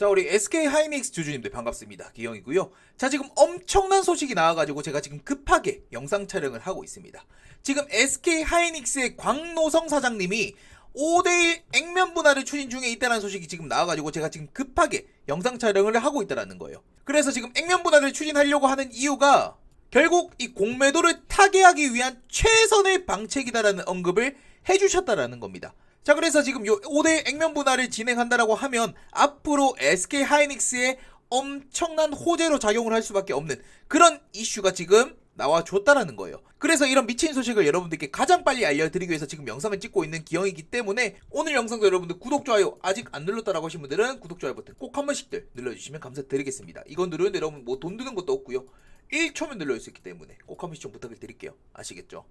자 우리 SK 하이닉스 주주님들 반갑습니다. 기영이고요. 자 지금 엄청난 소식이 나와가지고 제가 지금 급하게 영상 촬영을 하고 있습니다. 지금 SK 하이닉스의 광노성 사장님이 5대1 액면 분할을 추진 중에 있다는 소식이 지금 나와가지고 제가 지금 급하게 영상 촬영을 하고 있다는 거예요. 그래서 지금 액면 분할을 추진하려고 하는 이유가 결국 이 공매도를 타개하기 위한 최선의 방책이다라는 언급을 해주셨다라는 겁니다. 자 그래서 지금 요 5대 액면 분할을 진행한다라고 하면 앞으로 SK 하이닉스의 엄청난 호재로 작용을 할 수밖에 없는 그런 이슈가 지금 나와줬다라는 거예요. 그래서 이런 미친 소식을 여러분들께 가장 빨리 알려드리기 위해서 지금 영상을 찍고 있는 기영이기 때문에 오늘 영상도 여러분들 구독, 좋아요 아직 안 눌렀다라고 하신 분들은 구독, 좋아요 버튼 꼭 한 번씩들 눌러주시면 감사드리겠습니다. 이건 누르는데 여러분 뭐 돈 드는 것도 없고요. 1초면 눌러줄 수 있기 때문에 꼭 한 번씩 좀 부탁을 드릴게요. 아시겠죠?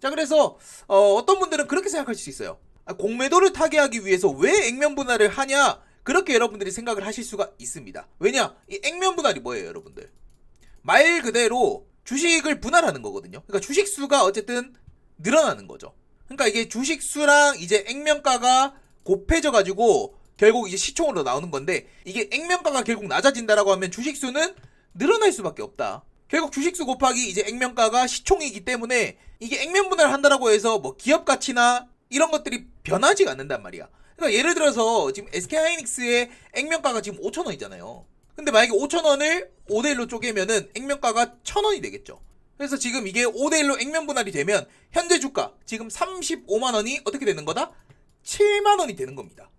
자 그래서 어, 떤 분들은 그렇게 생각할 수 있어요. 아, 공매도를 타개하기 위해서 왜 액면 분할을 하냐? 그렇게 여러분들이 생각을 하실 수가 있습니다. 왜냐? 이 액면 분할이 뭐예요, 여러분들? 말 그대로 주식을 분할하는 거거든요. 그러니까 주식 수가 어쨌든 늘어나는 거죠. 그러니까 이게 주식 수랑 이제 액면가가 곱해져 가지고 결국 이제 시총으로 나오는 건데 이게 액면가가 결국 낮아진다라고 하면 주식 수는 늘어날 수밖에 없다. 결국 주식수 곱하기 이제 액면가가 시총이기 때문에 이게 액면 분할 한다라고 해서 뭐 기업 가치나 이런 것들이 변하지 않는단 말이야. 그러니까 예를 들어서 지금 SK 하이닉스의 액면가가 지금 5천 원이잖아요. 근데 만약에 5천 원을 5대 1로 쪼개면은 액면가가 1천 원이 되겠죠. 그래서 지금 이게 5대 1로 액면 분할이 되면 현재 주가 지금 35만 원이 어떻게 되는 거다? 7만 원이 되는 겁니다.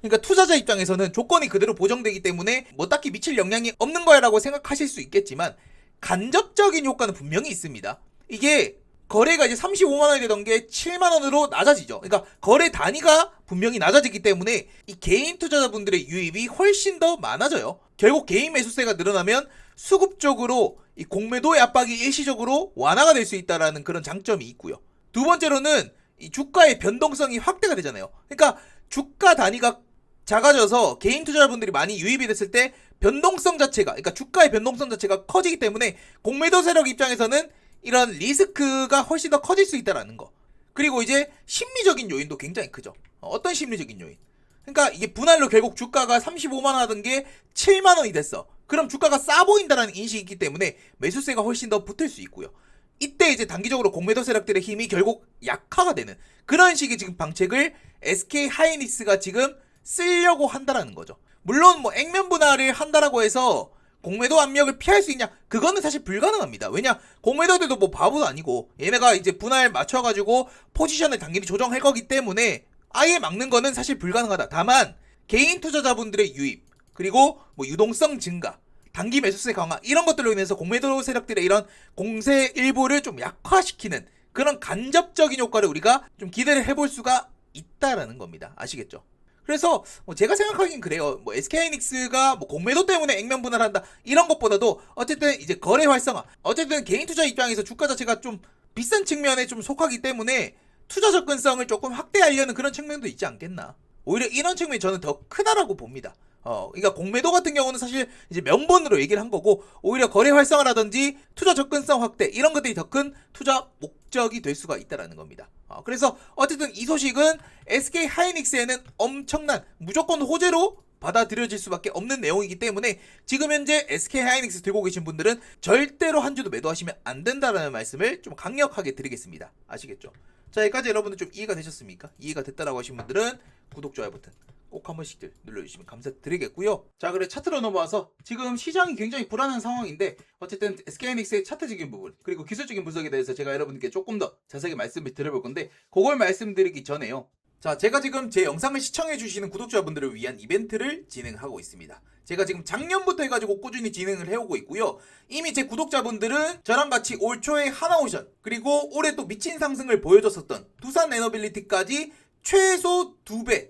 그러니까 투자자 입장에서는 조건이 그대로 보정되기 때문에 뭐 딱히 미칠 영향이 없는 거야라고 생각하실 수 있겠지만 간접적인 효과는 분명히 있습니다. 이게 거래가 이제 35만 원이 되던 게 7만 원으로 낮아지죠. 그러니까 거래 단위가 분명히 낮아지기 때문에 이 개인 투자자분들의 유입이 훨씬 더 많아져요. 결국 개인 매수세가 늘어나면 수급적으로 이 공매도의 압박이 일시적으로 완화가 될 수 있다라는 그런 장점이 있고요. 두 번째로는 이 주가의 변동성이 확대가 되잖아요. 그러니까 주가 단위가 작아져서 개인 투자자분들이 많이 유입이 됐을 때 변동성 자체가 그러니까 주가의 변동성 자체가 커지기 때문에 공매도 세력 입장에서는 이런 리스크가 훨씬 더 커질 수 있다라는 거. 그리고 이제 심리적인 요인도 굉장히 크죠. 어, 어떤 심리적인 요인? 그러니까 이게 분할로 결국 주가가 35만 원 하던 게 7만 원이 됐어. 그럼 주가가 싸 보인다라는 인식이 있기 때문에 매수세가 훨씬 더 붙을 수 있고요. 이때 이제 단기적으로 공매도 세력들의 힘이 결국 약화가 되는 그런 식의 지금 방책을 SK 하이닉스가 지금 쓰려고 한다라는 거죠. 물론 뭐 액면 분할을 한다라고 해서 공매도 압력을 피할 수 있냐? 그거는 사실 불가능합니다. 왜냐? 공매도들도 뭐 바보도 아니고 얘네가 이제 분할 맞춰가지고 포지션을 당연히 조정할 거기 때문에 아예 막는 거는 사실 불가능하다. 다만 개인 투자자분들의 유입 그리고 뭐 유동성 증가 단기 매수세 강화 이런 것들로 인해서 공매도 세력들의 이런 공세 일부를 좀 약화시키는 그런 간접적인 효과를 우리가 좀 기대를 해볼 수가 있다라는 겁니다. 아시겠죠? 그래서 뭐 제가 생각하긴 그래요. 뭐 SK하이닉스가 뭐 공매도 때문에 액면 분할한다 이런 것보다도 어쨌든 이제 거래 활성화, 어쨌든 개인 투자 입장에서 주가 자체가 좀 비싼 측면에 좀 속하기 때문에 투자 접근성을 조금 확대하려는 그런 측면도 있지 않겠나. 오히려 이런 측면이 저는 더 크다라고 봅니다. 어, 그러니까 공매도 같은 경우는 사실 이제 명분으로 얘기를 한 거고 오히려 거래 활성화라든지 투자 접근성 확대 이런 것들이 더 큰 투자 목적이 될 수가 있다라는 겁니다. 어, 그래서 어쨌든 이 소식은 SK 하이닉스에는 엄청난 무조건 호재로 받아들여질 수밖에 없는 내용이기 때문에 지금 현재 SK 하이닉스 들고 계신 분들은 절대로 한 주도 매도하시면 안 된다라는 말씀을 좀 강력하게 드리겠습니다. 아시겠죠? 자, 여기까지 여러분들 좀 이해가 되셨습니까? 이해가 됐다라고 하신 분들은 구독, 좋아요 버튼 꼭 한 번씩들 눌러주시면 감사드리겠고요. 자, 그래 차트로 넘어와서 지금 시장이 굉장히 불안한 상황인데 어쨌든 SK하이닉스의 차트적인 부분 그리고 기술적인 분석에 대해서 제가 여러분께 조금 더 자세하게 말씀을 드려볼 건데 그걸 말씀드리기 전에요. 자, 제가 지금 제 영상을 시청해 주시는 구독자분들을 위한 이벤트를 진행하고 있습니다. 제가 지금 작년부터 해가지고 꾸준히 진행을 해오고 있고요. 이미 제 구독자분들은 저랑 같이 올 초에 하나오션, 그리고 올해 또 미친 상승을 보여줬었던 두산 에너빌리티까지 최소 2배,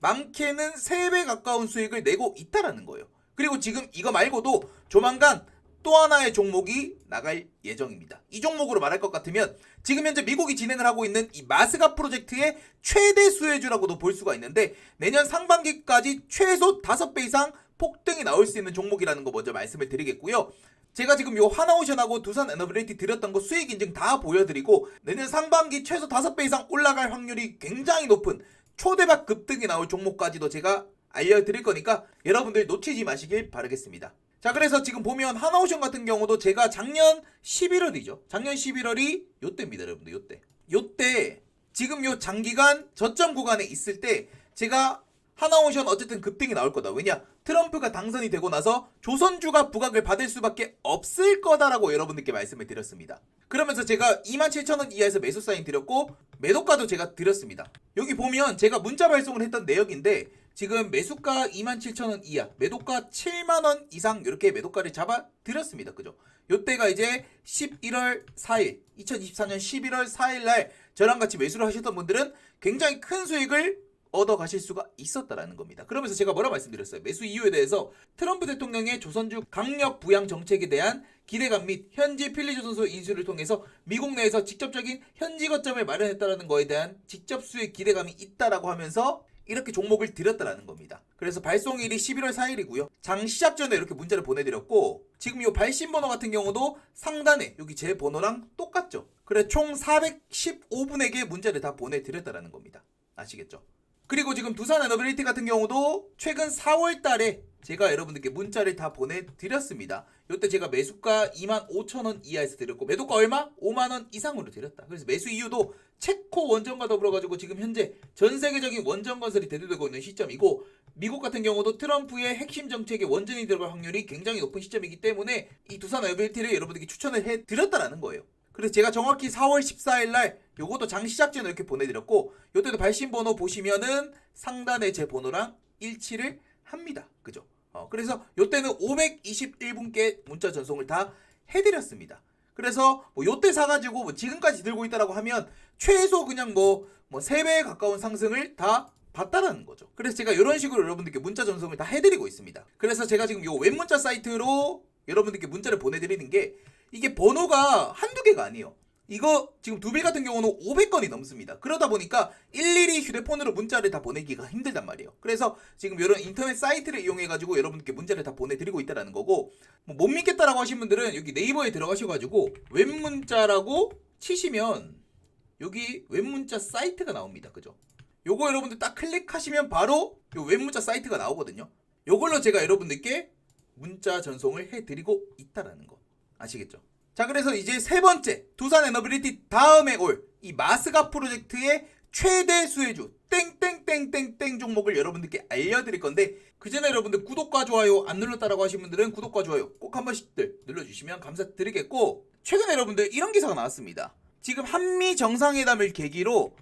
많게는 3배 가까운 수익을 내고 있다라는 거예요. 그리고 지금 이거 말고도 조만간 또 하나의 종목이 나갈 예정입니다. 이 종목으로 말할 것 같으면 지금 현재 미국이 진행을 하고 있는 이 마스가 프로젝트의 최대 수혜주라고도 볼 수가 있는데 내년 상반기까지 최소 5배 이상 폭등이 나올 수 있는 종목이라는 거 먼저 말씀을 드리겠고요. 제가 지금 요 하나오션하고 두산 에너빌리티 드렸던 거 수익 인증 다 보여드리고 내년 상반기 최소 5배 이상 올라갈 확률이 굉장히 높은 초대박 급등이 나올 종목까지도 제가 알려드릴 거니까 여러분들 놓치지 마시길 바라겠습니다. 자 그래서 지금 보면 하나오션 같은 경우도 제가 작년 11월이죠. 작년 11월이 요때입니다 여러분들 요때. 요때 지금 요 장기간 저점 구간에 있을 때 제가 하나오션 어쨌든 급등이 나올 거다. 왜냐? 트럼프가 당선이 되고 나서 조선주가 부각을 받을 수밖에 없을 거다라고 여러분들께 말씀을 드렸습니다. 그러면서 제가 27,000원 이하에서 매수 사인 드렸고 매도가도 제가 드렸습니다. 여기 보면 제가 문자 발송을 했던 내역인데 지금 매수가 27,000원 이하, 매도가 7만원 이상 이렇게 매도가를 잡아 드렸습니다. 그죠? 요때가 이제 11월 4일, 2024년 11월 4일 날 저랑 같이 매수를 하셨던 분들은 굉장히 큰 수익을 얻어 가실 수가 있었다라는 겁니다. 그러면서 제가 뭐라 말씀드렸어요? 매수 이유에 대해서 트럼프 대통령의 조선주 강력 부양 정책에 대한 기대감 및 현지 필리 조선소 인수를 통해서 미국 내에서 직접적인 현지 거점을 마련했다라는 거에 대한 직접 수익 기대감이 있다라고 하면서 이렇게 종목을 드렸다라는 겁니다. 그래서 발송일이 11월 4일이고요. 장 시작 전에 이렇게 문자를 보내드렸고 지금 이 발신 번호 같은 경우도 상단에 여기 제 번호랑 똑같죠. 그래 총 415분에게 문자를 다 보내드렸다라는 겁니다. 아시겠죠? 그리고 지금 두산 에너빌리티 같은 경우도 최근 4월 달에 제가 여러분들께 문자를 다 보내드렸습니다. 이때 제가 매수가 25,000원 이하에서 드렸고 매도가 얼마? 5만원 이상으로 드렸다. 그래서 매수 이유도 체코 원전과 더불어가지고 지금 현재 전 세계적인 원전 건설이 대두되고 있는 시점이고 미국 같은 경우도 트럼프의 핵심 정책에 원전이 들어갈 확률이 굉장히 높은 시점이기 때문에 이 두산 에너빌리티를 여러분들께 추천을 해드렸다라는 거예요. 그래서 제가 정확히 4월 14일 날 요것도 장 시작 전에 이렇게 보내드렸고 요때도 발신 번호 보시면은 상단에 제 번호랑 일치를 합니다. 그죠? 어, 그래서 요때는 521분께 문자 전송을 다 해드렸습니다. 그래서 뭐 요때 사가지고 뭐 지금까지 들고 있다라고 하면 최소 그냥 뭐, 뭐 3배에 가까운 상승을 다 봤다라는 거죠. 그래서 제가 이런 식으로 여러분들께 문자 전송을 다 해드리고 있습니다. 그래서 제가 지금 요 웹문자 사이트로 여러분들께 문자를 보내드리는 게 이게 번호가 한두 개가 아니에요. 이거 지금 두 빌 같은 경우는 500건이 넘습니다. 그러다 보니까 일일이 휴대폰으로 문자를 다 보내기가 힘들단 말이에요. 그래서 지금 이런 인터넷 사이트를 이용해 가지고 여러분께 문자를 다 보내드리고 있다라는 거고 뭐 못 믿겠다라고 하신 분들은 여기 네이버에 들어가셔가지고 웹문자라고 치시면 여기 웹문자 사이트가 나옵니다. 그죠? 요거 여러분들 딱 클릭하시면 바로 요 웹문자 사이트가 나오거든요. 요걸로 제가 여러분들께 문자 전송을 해드리고 있다라는 거 아시겠죠? 자 그래서 이제 세 번째 두산 에너빌리티 다음에 올 이 마스가 프로젝트의 최대 수혜주 땡땡땡땡땡 종목을 여러분들께 알려드릴 건데 그 전에 여러분들 구독과 좋아요 안 눌렀다라고 하신 분들은 구독과 좋아요 꼭 한 번씩들 눌러주시면 감사드리겠고 최근에 여러분들 이런 기사가 나왔습니다. 지금 한미 정상회담을 계기로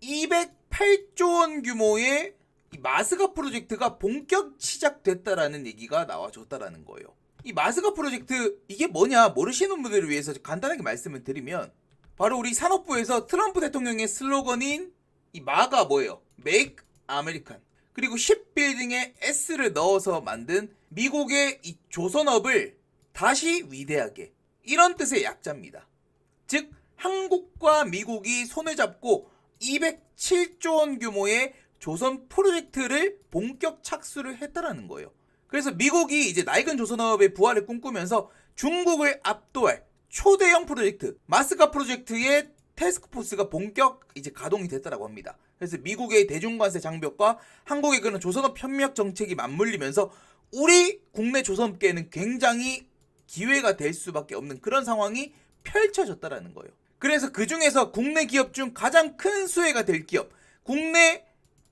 208조 원 규모의 이 마스가 프로젝트가 본격 시작됐다라는 얘기가 나와줬다라는 거예요. 이 마스가 프로젝트 이게 뭐냐 모르시는 분들을 위해서 간단하게 말씀을 드리면 바로 우리 산업부에서 트럼프 대통령의 슬로건인 이 마가 뭐예요? Make American 그리고 쉽빌딩에 S를 넣어서 만든 미국의 이 조선업을 다시 위대하게 이런 뜻의 약자입니다. 즉 한국과 미국이 손을 잡고 207조 원 규모의 조선 프로젝트를 본격 착수를 했다라는 거예요. 그래서 미국이 이제 낡은 조선업의 부활을 꿈꾸면서 중국을 압도할 초대형 프로젝트 마스카 프로젝트의 테스크포스가 본격 이제 가동이 됐다라고 합니다. 그래서 미국의 대중관세 장벽과 한국의 그런 조선업 협력 정책이 맞물리면서 우리 국내 조선업계에는 굉장히 기회가 될 수밖에 없는 그런 상황이 펼쳐졌다라는 거예요. 그래서 그 중에서 국내 기업 중 가장 큰 수혜가 될 기업, 국내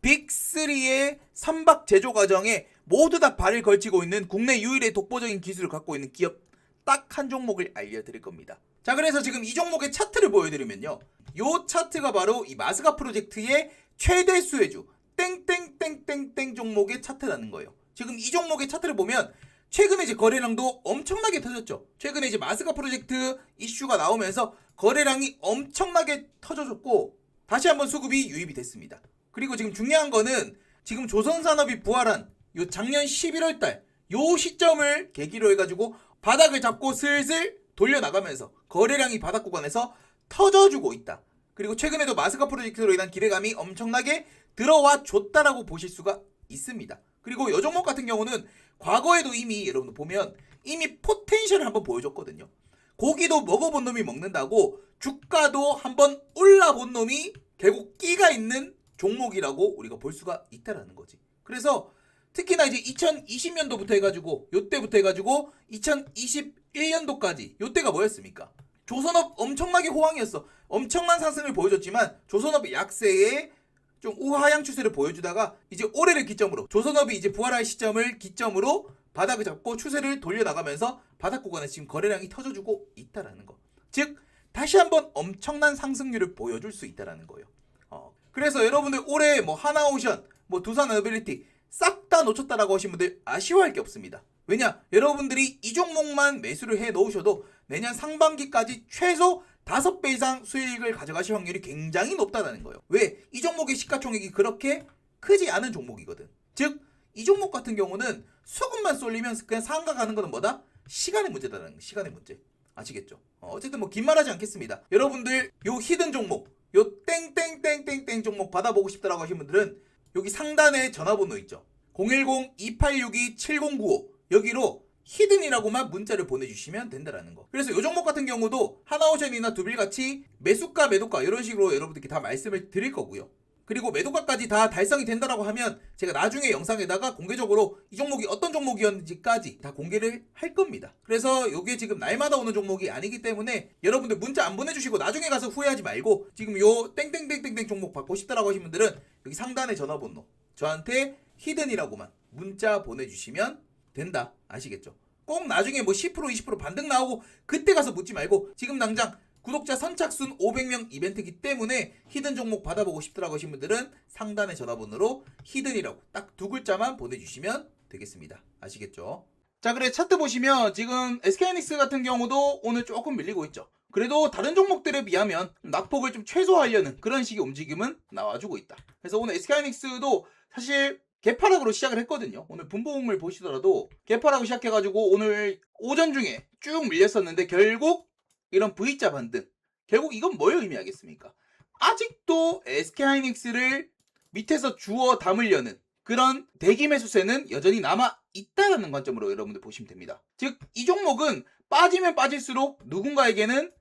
빅3의 선박 제조 과정에 모두 다 발을 걸치고 있는 국내 유일의 독보적인 기술을 갖고 있는 기업 딱 한 종목을 알려드릴 겁니다. 자, 그래서 지금 이 종목의 차트를 보여드리면요. 요 차트가 바로 이 마스가 프로젝트의 최대 수혜주 땡땡땡땡땡 종목의 차트라는 거예요. 지금 이 종목의 차트를 보면 최근에 이제 거래량도 엄청나게 터졌죠. 최근에 이제 마스가 프로젝트 이슈가 나오면서 거래량이 엄청나게 터져졌고 다시 한번 수급이 유입이 됐습니다. 그리고 지금 중요한 거는 지금 조선산업이 부활한 요 작년 11월 달 요 시점을 계기로 해가지고 바닥을 잡고 슬슬 돌려나가면서 거래량이 바닥 구간에서 터져주고 있다. 그리고 최근에도 마스카 프로젝트로 인한 기대감이 엄청나게 들어와 줬다라고 보실 수가 있습니다. 그리고 요 종목 같은 경우는 과거에도 이미 여러분 보면 이미 포텐셜을 한번 보여줬거든요. 고기도 먹어본 놈이 먹는다고 주가도 한번 올라본 놈이 결국 끼가 있는 종목이라고 우리가 볼 수가 있다라는 거지. 그래서 특히나 이제 2020년도부터 해가지고 요때부터 해가지고 2021년도까지 요때가 뭐였습니까? 조선업 엄청나게 호황이었어. 엄청난 상승을 보여줬지만 조선업의 약세에 좀 우하향 추세를 보여주다가 이제 올해를 기점으로 조선업이 이제 부활할 시점을 기점으로 바닥을 잡고 추세를 돌려나가면서 바닥 구간에 지금 거래량이 터져주고 있다라는 거. 즉 다시 한번 엄청난 상승률을 보여줄 수 있다라는 거예요. 어, 그래서 여러분들 올해 뭐 하나오션, 뭐 두산 어빌리티 싹 다 놓쳤다라고 하신 분들 아쉬워할 게 없습니다. 왜냐? 여러분들이 이 종목만 매수를 해 놓으셔도 내년 상반기까지 최소 5배 이상 수익을 가져가실 확률이 굉장히 높다는 거예요. 왜? 이 종목의 시가총액이 그렇게 크지 않은 종목이거든. 즉, 이 종목 같은 경우는 수급만 쏠리면 그냥 상가 가는 거는 뭐다? 시간의 문제다라는 거, 시간의 문제. 아시겠죠? 어, 어쨌든 뭐 긴 말하지 않겠습니다. 여러분들 요 히든 종목, 요 땡땡땡땡땡 종목 받아보고 싶다라고 하신 분들은 여기 상단에 전화번호 있죠. 010-2862-7095 여기로 히든이라고만 문자를 보내주시면 된다라는 거. 그래서 요 종목 같은 경우도 하나오션이나 두빌같이 매수가, 매도가 이런 식으로 여러분들께 다 말씀을 드릴 거고요. 그리고 매도가까지 다 달성이 된다라고 하면 제가 나중에 영상에다가 공개적으로 이 종목이 어떤 종목이었는지까지 다 공개를 할 겁니다. 그래서 이게 지금 날마다 오는 종목이 아니기 때문에 여러분들 문자 안 보내주시고 나중에 가서 후회하지 말고 지금 요 땡땡땡땡땡 종목 받고 싶다라고 하신 분들은 여기 상단에 전화번호 저한테 히든이라고만 문자 보내주시면 된다 아시겠죠? 꼭 나중에 뭐 10% 20% 반등 나오고 그때 가서 묻지 말고 지금 당장 구독자 선착순 500명 이벤트이기 때문에 히든 종목 받아보고 싶더라고 하신 분들은 상단의 전화번호로 히든이라고 딱 두 글자만 보내주시면 되겠습니다. 아시겠죠? 자, 그래 차트 보시면 지금 SK하이닉스 같은 경우도 오늘 조금 밀리고 있죠. 그래도 다른 종목들에 비하면 낙폭을 좀 최소화하려는 그런 식의 움직임은 나와주고 있다. 그래서 오늘 SK하이닉스도 사실 개파락으로 시작을 했거든요. 오늘 분봉을 보시더라도 개파락으로 시작해가지고 오늘 오전 중에 쭉 밀렸었는데 결국 이런 V자 반등. 결국 이건 뭘 의미하겠습니까? 아직도 SK하이닉스를 밑에서 주워 담으려는 그런 대기 매수세는 여전히 남아 있다는 관점으로 여러분들 보시면 됩니다. 즉, 이 종목은 빠지면 빠질수록 누군가에게는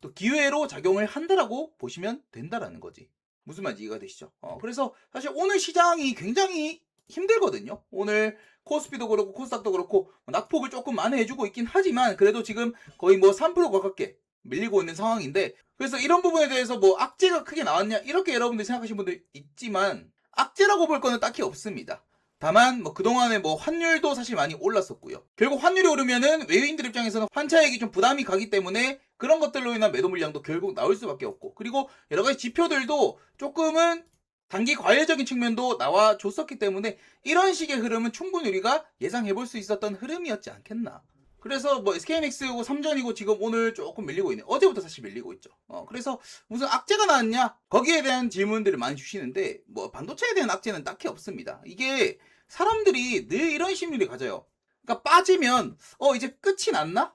또 기회로 작용을 한다라고 보시면 된다라는 거지. 무슨 말인지 이해가 되시죠? 어, 그래서 사실 오늘 시장이 굉장히 힘들거든요. 오늘 코스피도 그렇고 코스닥도 그렇고 낙폭을 조금 만회해주고 있긴 하지만 그래도 지금 거의 뭐 3% 가깝게 밀리고 있는 상황인데 그래서 이런 부분에 대해서 뭐 악재가 크게 나왔냐 이렇게 여러분들이 생각하시는 분들 있지만 악재라고 볼 거는 딱히 없습니다. 다만 뭐 그동안에 뭐 환율도 사실 많이 올랐었고요. 결국 환율이 오르면은 외국인들 입장에서는 환차액이 좀 부담이 가기 때문에 그런 것들로 인한 매도 물량도 결국 나올 수밖에 없고 그리고 여러 가지 지표들도 조금은 단기 과열적인 측면도 나와 줬었기 때문에 이런 식의 흐름은 충분히 우리가 예상해 볼 수 있었던 흐름이었지 않겠나. 그래서 뭐 SKNX고 3전이고 지금 오늘 조금 밀리고 있네. 어제부터 사실 밀리고 있죠. 어, 그래서 무슨 악재가 나왔냐? 거기에 대한 질문들을 많이 주시는데 뭐 반도체에 대한 악재는 딱히 없습니다. 이게 사람들이 늘 이런 심리를 가져요. 그러니까 빠지면 어 이제 끝이 났나?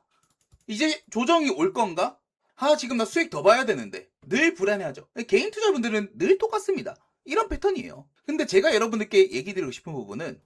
이제 조정이 올 건가? 아 지금 나 수익 더 봐야 되는데 늘 불안해하죠. 개인 투자분들은 늘 똑같습니다. 이런 패턴이에요. 근데 제가 여러분들께 얘기 드리고 싶은 부분은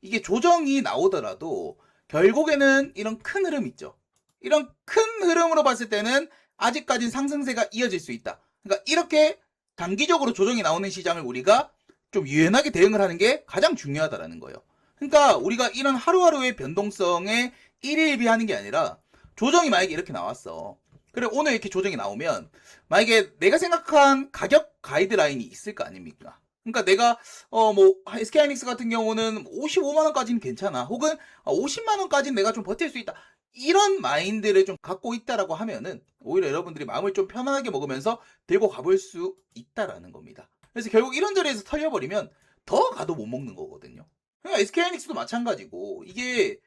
이게 조정이 나오더라도 결국에는 이런 큰 흐름 있죠. 이런 큰 흐름으로 봤을 때는 아직까진 상승세가 이어질 수 있다. 그러니까 이렇게 단기적으로 조정이 나오는 시장을 우리가 좀 유연하게 대응을 하는 게 가장 중요하다라는 거예요. 그러니까 우리가 이런 하루하루의 변동성에 일일비하는 게 아니라 조정이 만약에 이렇게 나왔어. 그래 오늘 이렇게 조정이 나오면 만약에 내가 생각한 가격 가이드라인이 있을 거 아닙니까? 그러니까 내가 어 뭐 SK하이닉스 같은 경우는 55만 원까지는 괜찮아. 혹은 50만 원까지는 내가 좀 버틸 수 있다. 이런 마인드를 좀 갖고 있다라고 하면은 오히려 여러분들이 마음을 좀 편안하게 먹으면서 들고 가볼 수 있다라는 겁니다. 그래서 결국 이런 자리에서 털려버리면 더 가도 못 먹는 거거든요. 그러니까 SK하이닉스도 마찬가지고 이게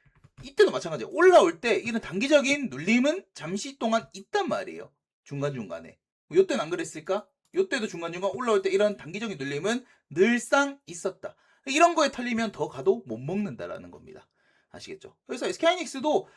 이때도 마찬가지예요. 올라올 때 이런 단기적인 눌림은 잠시 동안 있단 말이에요. 중간중간에. 뭐 요때는 안 그랬을까? 요때도 중간중간 올라올 때 이런 단기적인 눌림은 늘상 있었다. 이런 거에 털리면 더 가도 못 먹는다라는 겁니다. 아시겠죠? 그래서 SK하이닉스도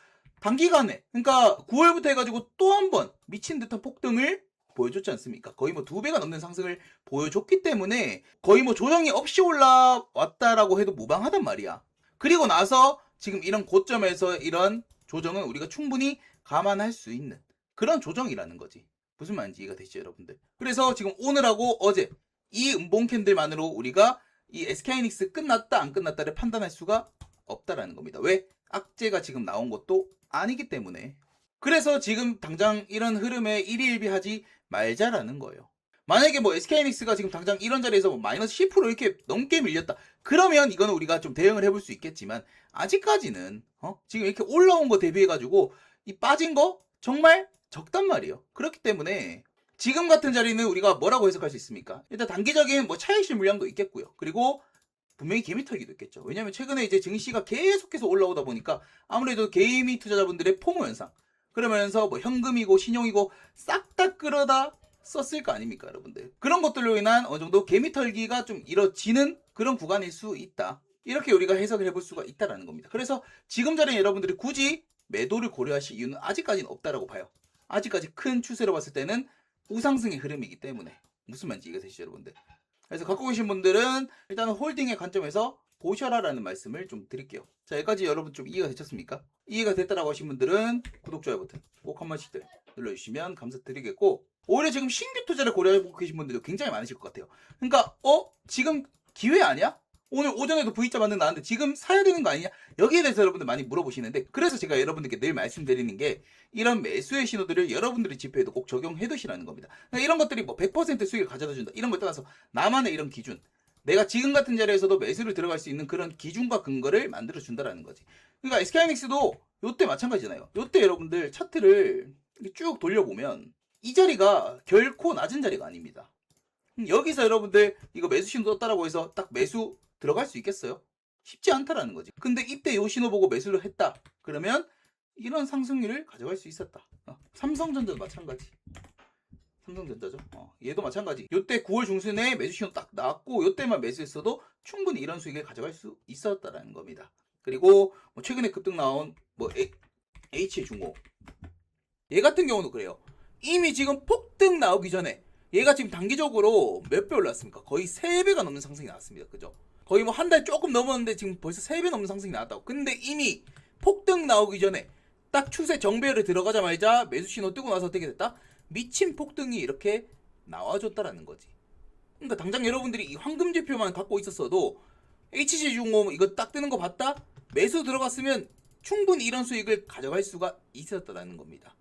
단기간에 그러니까 9월부터 해가지고 또 한 번 미친 듯한 폭등을 보여줬지 않습니까? 거의 뭐 두 배가 넘는 상승을 보여줬기 때문에 거의 뭐 조정이 없이 올라왔다라고 해도 무방하단 말이야. 그리고 나서 지금 이런 고점에서 이런 조정은 우리가 충분히 감안할 수 있는 그런 조정이라는 거지. 무슨 말인지 이해가 되시죠, 여러분들? 그래서 지금 오늘하고 어제 이 음봉 캔들만으로 우리가 이 SK하이닉스 끝났다 안 끝났다를 판단할 수가 없다라는 겁니다. 왜? 악재가 지금 나온 것도 아니기 때문에. 그래서 지금 당장 이런 흐름에 일희일비하지 말자라는 거예요. 만약에 뭐 SK하이닉스가 지금 당장 이런 자리에서 뭐 마이너스 10% 이렇게 넘게 밀렸다. 그러면 이거는 우리가 좀 대응을 해볼 수 있겠지만 아직까지는 어? 지금 이렇게 올라온 거 대비해가지고 이 빠진 거 정말 적단 말이에요. 그렇기 때문에 지금 같은 자리는 우리가 뭐라고 해석할 수 있습니까? 일단 단기적인 뭐 차익실 물량도 있겠고요. 그리고 분명히 개미 털기도 있겠죠. 왜냐면 최근에 이제 증시가 계속해서 올라오다 보니까 아무래도 개미 투자자분들의 포모 현상 그러면서 뭐 현금이고 신용이고 싹 다 끌어다 썼을 거 아닙니까, 여러분들? 그런 것들로 인한 어느 정도 개미 털기가 좀 이뤄지는 그런 구간일 수 있다. 이렇게 우리가 해석을 해볼 수가 있다라는 겁니다. 그래서 지금 자리에 여러분들이 굳이 매도를 고려하실 이유는 아직까지는 없다라고 봐요. 아직까지 큰 추세로 봤을 때는 우상승의 흐름이기 때문에 무슨 말인지 이해되시죠, 여러분들? 그래서 갖고 계신 분들은 일단은 홀딩의 관점에서 보셔라라는 말씀을 좀 드릴게요. 자, 여기까지 여러분 좀 이해가 되셨습니까? 이해가 됐다라고 하신 분들은 구독, 좋아요 버튼 꼭 한 번씩들 눌러주시면 감사드리겠고 오히려 지금 신규 투자를 고려하고 계신 분들도 굉장히 많으실 것 같아요. 그러니까 어? 지금 기회 아니야? 오늘 오전에도 V자 만능 나왔는데 지금 사야 되는 거 아니냐? 여기에 대해서 여러분들 많이 물어보시는데 그래서 제가 여러분들께 늘 말씀드리는 게 이런 매수의 신호들을 여러분들의 지표에도 꼭 적용해 두시라는 겁니다. 그러니까 이런 것들이 뭐 100% 수익을 가져다 준다 이런 걸 떠나서 나만의 이런 기준 내가 지금 같은 자리에서도 매수를 들어갈 수 있는 그런 기준과 근거를 만들어 준다라는 거지. 그러니까 SK하이닉스도 요때 마찬가지잖아요. 요때 여러분들 차트를 쭉 돌려보면 이 자리가 결코 낮은 자리가 아닙니다. 음, 여기서 여러분들 이거 매수 신호 떴다라고 해서 딱 매수 들어갈 수 있겠어요? 쉽지 않다라는 거지. 근데 이때 요 신호 보고 매수를 했다. 그러면 이런 상승률을 가져갈 수 있었다. 어, 삼성전자도 마찬가지. 삼성전자죠. 어, 얘도 마찬가지. 요때 9월 중순에 매수 신호 딱 나왔고 요때만 매수했어도 충분히 이런 수익을 가져갈 수 있었다라는 겁니다. 그리고 뭐 최근에 급등 나온 뭐 H중호 얘 같은 경우도 그래요. 이미 지금 폭등 나오기 전에 얘가 지금 단기적으로 몇 배 올랐습니까? 거의 3배가 넘는 상승이 나왔습니다. 그죠? 거의 뭐 한 달 조금 넘었는데 지금 벌써 3배 넘는 상승이 나왔다고. 근데 이미 폭등 나오기 전에 딱 추세 정배열에 들어가자마자 매수 신호 뜨고 나서 어떻게 됐다? 미친 폭등이 이렇게 나와줬다라는 거지. 그러니까 당장 여러분들이 이 황금 지표만 갖고 있었어도 HC중공 이거 딱 뜨는 거 봤다? 매수 들어갔으면 충분히 이런 수익을 가져갈 수가 있었다라는 겁니다.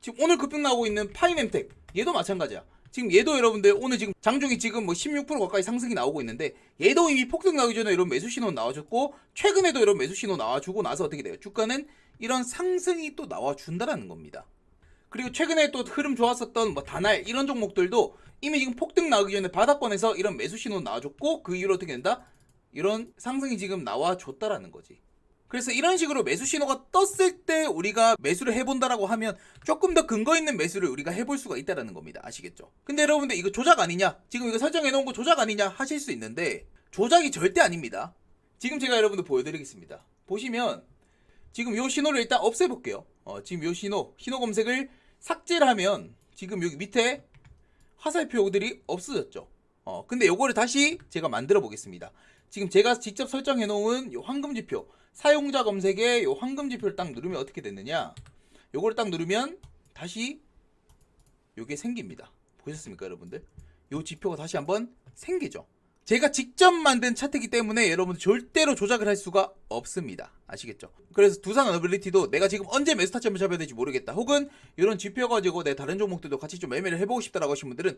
지금 오늘 급등 나오고 있는 파이nem텍 얘도 마찬가지야. 지금 얘도 여러분들 오늘 지금 장중이 지금 뭐 16% 가까이 상승이 나오고 있는데 얘도 이미 폭등 나오기 전에 이런 매수 신호 나와줬고 최근에도 이런 매수 신호 나와주고 나서 어떻게 돼요? 주가는 이런 상승이 또 나와준다라는 겁니다. 그리고 최근에 또 흐름 좋았었던 뭐 다날 이런 종목들도 이미 지금 폭등 나오기 전에 바닥권에서 이런 매수 신호 나와줬고 그 이후로 어떻게 된다? 이런 상승이 지금 나와줬다라는 거지. 그래서 이런 식으로 매수 신호가 떴을 때 우리가 매수를 해본다라고 하면 조금 더 근거 있는 매수를 우리가 해볼 수가 있다라는 겁니다. 아시겠죠? 근데 여러분들 이거 조작 아니냐? 지금 이거 설정해 놓은 거 조작 아니냐? 하실 수 있는데 조작이 절대 아닙니다. 지금 제가 여러분들 보여드리겠습니다. 보시면 지금 요 신호를 일단 없애볼게요. 어, 지금 요 신호, 신호 검색을 삭제를 하면 지금 여기 밑에 화살표들이 없어졌죠. 어, 근데 요거를 다시 제가 만들어 보겠습니다. 지금 제가 직접 설정해 놓은 요 황금 지표, 사용자 검색에 요 황금 지표를 딱 누르면 어떻게 됐느냐? 요거를 딱 누르면 다시 요게 생깁니다. 보셨습니까, 여러분들? 요 지표가 다시 한번 생기죠. 제가 직접 만든 차트이기 때문에 여러분 절대로 조작을 할 수가 없습니다. 아시겠죠? 그래서 두산 어빌리티도 내가 지금 언제 매수 타점을 잡아야 될지 모르겠다. 혹은 이런 지표 가지고 내 다른 종목들도 같이 좀 매매를 해보고 싶다라고 하신 분들은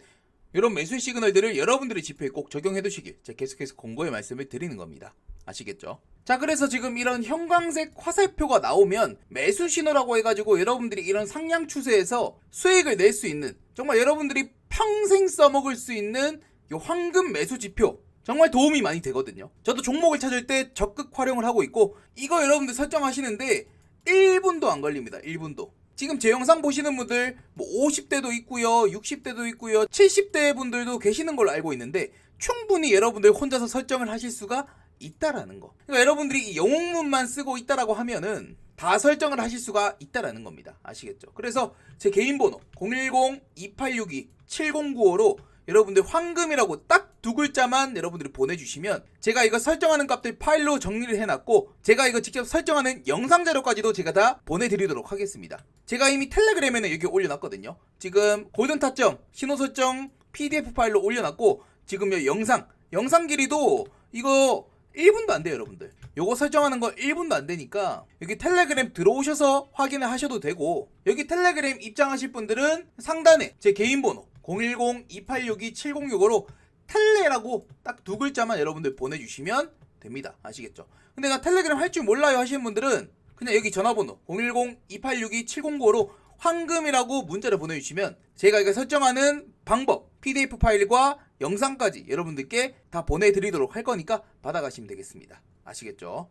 이런 매수 시그널들을 여러분들의 지표에 꼭 적용해 두시길 제가 계속해서 공고의 말씀을 드리는 겁니다. 아시겠죠? 자 그래서 지금 이런 형광색 화살표가 나오면 매수 신호라고 해가지고 여러분들이 이런 상향 추세에서 수익을 낼 수 있는 정말 여러분들이 평생 써먹을 수 있는 요 황금 매수 지표 정말 도움이 많이 되거든요. 저도 종목을 찾을 때 적극 활용을 하고 있고 이거 여러분들 설정하시는데 1분도 안 걸립니다. 1분도. 지금 제 영상 보시는 분들 뭐 50대도 있고요. 60대도 있고요. 70대 분들도 계시는 걸로 알고 있는데 충분히 여러분들 혼자서 설정을 하실 수가 있다라는 거. 그러니까 여러분들이 이 영웅문만 쓰고 있다라고 하면은 다 설정을 하실 수가 있다라는 겁니다. 아시겠죠? 그래서 제 개인 번호 010-2862-7095로 여러분들 황금이라고 딱 두 글자만 여러분들이 보내주시면 제가 이거 설정하는 값들 파일로 정리를 해놨고 제가 이거 직접 설정하는 영상 자료까지도 제가 다 보내드리도록 하겠습니다. 제가 이미 텔레그램에는 여기 올려놨거든요. 지금 골든 타점 신호 설정 PDF 파일로 올려놨고 지금 이 영상 영상 길이도 이거 1분도 안 돼요, 여러분들. 요거 설정하는 거 1분도 안 되니까 여기 텔레그램 들어오셔서 확인을 하셔도 되고 여기 텔레그램 입장하실 분들은 상단에 제 개인 번호 010-2862-7065로 텔레라고 딱 두 글자만 여러분들 보내주시면 됩니다. 아시겠죠? 근데 나 텔레그램 할 줄 몰라요 하시는 분들은 그냥 여기 전화번호 010-2862-7095로 황금이라고 문자를 보내주시면 제가 이거 설정하는 방법, PDF 파일과 영상까지 여러분들께 다 보내드리도록 할 거니까 받아가시면 되겠습니다. 아시겠죠?